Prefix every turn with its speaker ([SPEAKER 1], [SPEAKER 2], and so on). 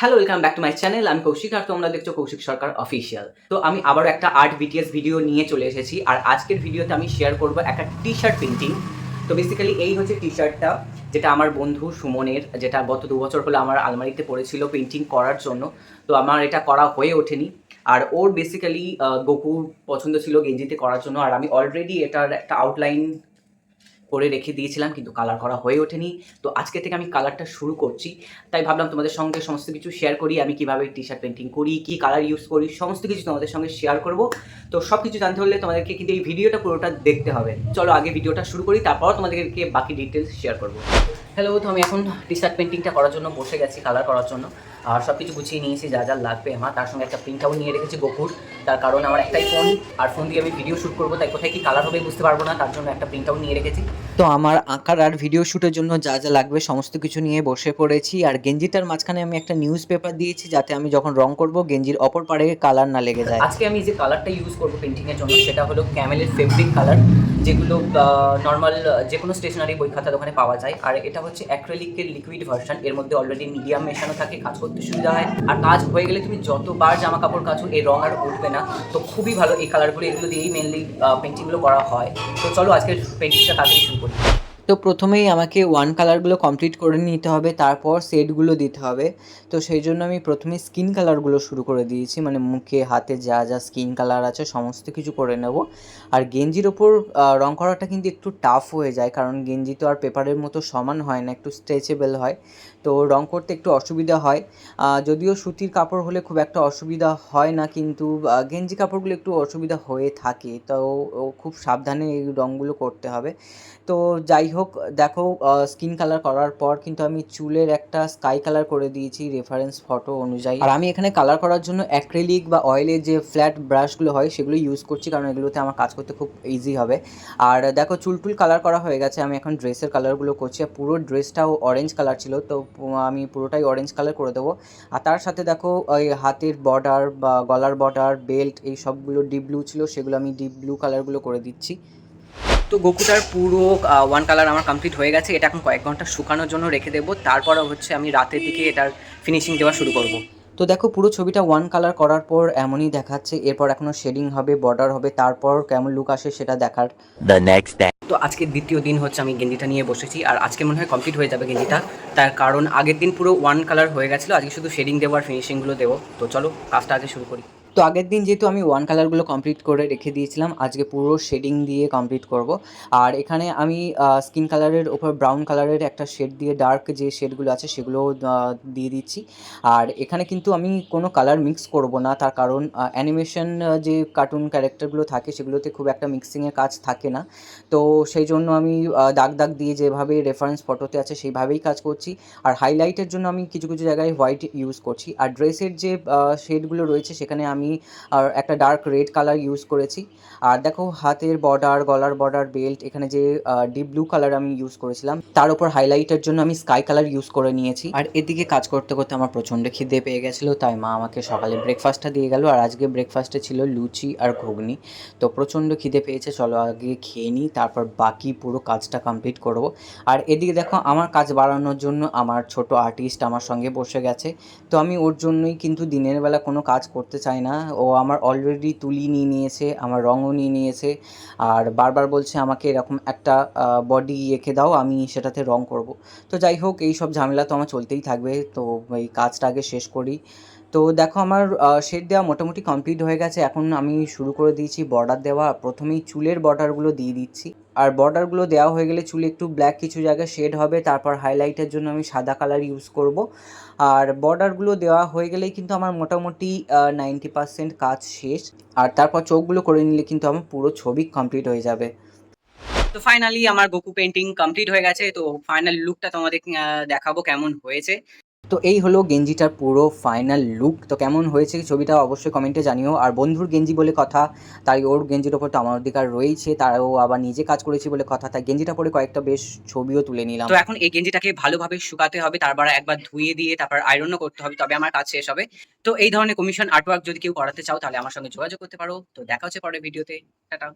[SPEAKER 1] Hello welcome back to my channel আমি কৌশিক আর তোমরা দেখছ কৌশিক সরকার অফিসিয়াল তো আমি আবারও একটা আর্ট বিটিএস ভিডিও নিয়ে চলে এসেছি। আর আজকের ভিডিওতে আমি শেয়ার করব একটা টি শার্ট পেন্টিং তো বেসিক্যালি এই হচ্ছে টি শার্টটা যেটা আমার বন্ধু সুমনের, যেটা গত দু বছর হলো আমার আলমারিতে পড়েছিল পেন্টিং করার জন্য। তো আমার এটা করা হয়ে ওঠেনি। আর ওর বেসিক্যালি গোকুর পছন্দ ছিল গেঞ্জিতে করার জন্য। আর আমি অলরেডি এটার একটা আউটলাইন করে রেখে দিয়েছিলাম, কিন্তু কালার করা হয়ে ওঠেনি। তো আজকে থেকে আমি কালারটা শুরু করছি। তাই ভাবলাম তোমাদের সঙ্গে সমস্ত কিছু শেয়ার করি, আমি কীভাবে টি শার্ট পেন্টিং করি, কি কালার ইউজ করি, সমস্ত কিছু তোমাদের সঙ্গে শেয়ার করব। তো সব কিছু জানতে হলে তোমাদেরকে কিন্তু এই ভিডিওটা পুরোটা দেখতে হবে। চলো আগে ভিডিওটা শুরু করি তারপর তোমাদেরকে বাকি ডিটেলস শেয়ার করব। হ্যালো তো আমি এখন টি শার্ট পেন্টিংটা করার জন্য বসে গেছি কালার করার জন্য। আর সব কিছু গুছিয়ে নিয়েছি, যা যা লাগবে আমার। তার সঙ্গে একটা প্রিন্টাও নিয়ে রেখেছি গোকুর তার কারণ আমার একটাই ফোন আর ফোন দিয়ে আমি ভিডিও শুট করব তাই কোথায় কি কালার হবে বুঝতে পারব না তার জন্য একটা প্রিন্ট আউট নিয়ে রেখেছি। তো আমার আঁকার আর ভিডিও শুটের জন্য যা যা লাগবে সমস্ত কিছু নিয়ে বসে পড়েছি আর গেঞ্জিটার মাঝখানে আমি একটা নিউজ পেপার দিয়েছি যাতে আমি যখন রং করব গেঞ্জির অপর পাড়ে কালার না লেগে যায়। আজকে আমি যে কালারটা ইউজ করব পেন্টিংয়ের জন্য সেটা হলো ক্যামেলের ফেব্রিক কালার যেগুলো নর্মাল যে কোনো স্টেশনারি বই খাতা দোকানে পাওয়া যায়। আর এটা হচ্ছে অ্যাক্রেলিকের লিকুইড ভার্সন এর মধ্যে অলরেডি মিডিয়াম মেশানো থাকে, কাজ করতে সুবিধা হয়। আর কাজ হয়ে গেলে তুমি যতবার জামা কাপড় কাচো এই রঙ আর উঠবে না। তো খুবই ভালো এই কালারগুলো এগুলো দিয়েই মেনলি পেন্টিংগুলো করা হয়। তো চলো আজকের পেন্টিংটা তাড়াতাড়ি শুরু করি। তো প্রথমেই আমাকে ওয়ান কালারগুলো কমপ্লিট করে নিতে হবে, তারপর শেডগুলো দিতে হবে। তো সেই জন্য আমি প্রথমে স্কিন কালারগুলো শুরু করে দিয়েছি মানে মুখে, হাতে যা যা স্কিন কালার আছে সমস্ত কিছু করে নেব। আর গেঞ্জির ওপর রং করাটা কিন্তু একটু টাফ হয়ে যায়, কারণ গেঞ্জি তো আর পেপারের মতো সমান হয় না, একটু স্ট্রেচেবল হয়। তো রং করতে একটু অসুবিধা হয়। যদিও সুতির কাপড় হলে খুব একটা অসুবিধা হয় না, কিন্তু গেঞ্জি কাপড়গুলো একটু অসুবিধা হয়ে থাকে, তো খুব সাবধানে এই রঙগুলো করতে হবে। তো যাই হোক দেখো স্কিন কালার করার পর কিন্তু আমি চুলের একটা স্কাই কালার করে দিয়েছি রেফারেন্স ফটো অনুযায়ী। আর আমি এখানে কালার করার জন্য অ্যাক্রেলিক বা অয়েলের যে ফ্ল্যাট ব্রাশগুলো হয়, সেগুলো ইউজ করছি কারণ এগুলোতে আমার কাজ করতে খুব ইজি হবে। আর দেখো, চুল টুল কালার করা হয়ে গেছে, আমি এখন ড্রেসের কালারগুলো করছি। আর পুরো ড্রেসটাও অরেঞ্জ কালার ছিল, তো আমি পুরোটাই অরেঞ্জ কালার করে দেবো। আর তার সাথে দেখো, ওই হাতের বর্ডার বা গলার বর্ডার বেল্ট এই সবগুলো ডিপ ব্লু ছিল, সেগুলো আমি ডিপ ব্লু কালারগুলো করে দিচ্ছি। তো গোকুটার পুরো ওয়ান কালার আমার কমপ্লিট হয়ে গেছে। এটা এখন কয়েক ঘণ্টা শুকানোর জন্য রেখে দেবো। তারপরে হচ্ছে আমি রাতের দিকে এটার ফিনিশিং দেওয়া শুরু করব। তো দেখো পুরো ছবিটা ওয়ান কালার করার পর এমনই দেখাচ্ছে। এরপর এখনও শেডিং হবে বর্ডার হবে তারপর কেমন লুক আসে সেটা দেখার।
[SPEAKER 2] The next day.
[SPEAKER 1] তো আজকে দ্বিতীয় দিন হচ্ছে আমি গেঞ্জিটা নিয়ে বসেছি। আর আজকে মনে হয় কমপ্লিট হয়ে যাবে গেঞ্জিটা। তার কারণ আগের দিন পুরো ওয়ান কালার হয়ে গেছিল। আজকে শুধু শেডিং দেবো আর ফিনিশিংগুলো দেবো। তো চলো কাজটা আগে শুরু করি। তো আগের দিন যেহেতু আমি ওয়ান কালারগুলো কমপ্লিট করে রেখে দিয়েছিলাম, আজকে পুরো শেডিং দিয়ে কমপ্লিট করব। আর এখানে আমি স্কিন কালারের ওপর ব্রাউন কালারের একটা শেড দিয়ে ডার্ক যে শেডগুলো আছে সেগুলো দিয়ে দিচ্ছি। আর এখানে কিন্তু আমি কোনো কালার মিক্স করব না, তার কারণ অ্যানিমেশন যে কার্টুন ক্যারেক্টারগুলো থাকে সেগুলোতে খুব একটা মিক্সিংয়ের কাজ থাকে না। তো সেই জন্য আমি দাগ দাগ দিয়ে যেভাবে রেফারেন্স ফটোতে আছে সেইভাবেই কাজ করছি। আর হাইলাইটের জন্য আমি কিছু কিছু জায়গায় হোয়াইট ইউজ করছি। আর ড্রেসের যে শেডগুলো রয়েছে সেখানে আমি আর একটা ডার্ক রেড কালার ইউজ করেছি। আর দেখো, হাতের বর্ডার গলার বর্ডার বেল্ট এখানে যে ডিপ ব্লু কালার আমি ইউজ করেছিলাম, তার উপর হাইলাইটের জন্য আমি স্কাই কালার ইউজ করে নিয়েছি। আর এদিকে কাজ করতে করতে আমার প্রচণ্ড খিদে পেয়ে গেছিল, তাই মা আমাকে সকালে ব্রেকফাস্টটা দিয়ে গেল। আর আজকে ব্রেকফাস্টে ছিল লুচি আর ঘুগনি। তো প্রচণ্ড খিদে পেয়েছে, চলো আগে খেয়ে নিই, তারপর বাকি পুরো কাজটা কমপ্লিট করব। আর এদিকে দেখো, আমার কাজ বাড়ানোর জন্য আমার ছোট আর্টিস্ট আমার সঙ্গে বসে গেছে। তো আমি ওর জন্যই কিন্তু দিনের বেলা কোনো কাজ করতে চাই না ও আমার অলরেডি তুলি নিয়ে নিয়েছে, আমার রঙও নিয়ে নিয়েছে। আর বারবার বলছে আমাকে এরকম একটা বডি এঁকে দাও, আমি সেটাতে রং করব। তো যাই হোক, এই সব ঝামেলা তো আমার চলতেই থাকবে। তো এই কাজটা আগে শেষ করি। তো দেখো আমার শেড দেওয়া মোটামুটি কমপ্লিট হয়ে গেছে। এখন আমি শুরু করে দিয়েছি বর্ডার দেওয়া। প্রথমেই চুলের বর্ডারগুলো দিয়ে দিচ্ছি। আর বর্ডারগুলো দেওয়া হয়ে গেলে চুলে একটু ব্ল্যাক কিছু জায়গায় শেড হবে, তারপর হাইলাইটের জন্য আমি সাদা কালার ইউজ করব। আর বর্ডারগুলো দেওয়া হয়ে গেলেই কিন্তু আমার মোটামুটি নাইনটি পার্সেন্ট কাজ শেষ। আর তারপর চোখগুলো করে নিলে কিন্তু আমার পুরো ছবি কমপ্লিট হয়ে যাবে। তো ফাইনালি আমার গোকু পেন্টিং কমপ্লিট হয়ে গেছে, তো ফাইনাল লুকটা তোমাদের দেখাবো কেমন হয়েছে। তো এই হলো গেঞ্জিটার পুরো ফাইনাল লুক তো কেমন হয়েছে ছবিটা অবশ্যই কমেন্টে জানিও। আর বন্ধুর গেঞ্জি বলে কথা, তাই ওর গেঞ্জির ওপর তো আমার অধিকার রয়েছে, তারও আবার নিজে কাজ করেছি বলে কথা, তাই গেঞ্জিটা পরে কয়েকটা বেশ ছবিও তুলে নিলাম। তো এখন এই গেঞ্জিটাকে ভালোভাবে শুকাতে হবে তারপর একবার ধুয়ে দিয়ে তারপর আয়রনও করতে হবে, তবে আমার কাজ শেষ হবে তো এই ধরনের কমিশন আর্টওয়ার্ক যদি কেউ করাতে চাও, তাহলে আমার সঙ্গে যোগাযোগ করতে পারো। তো দেখা হচ্ছে পরের ভিডিওতে টাটা।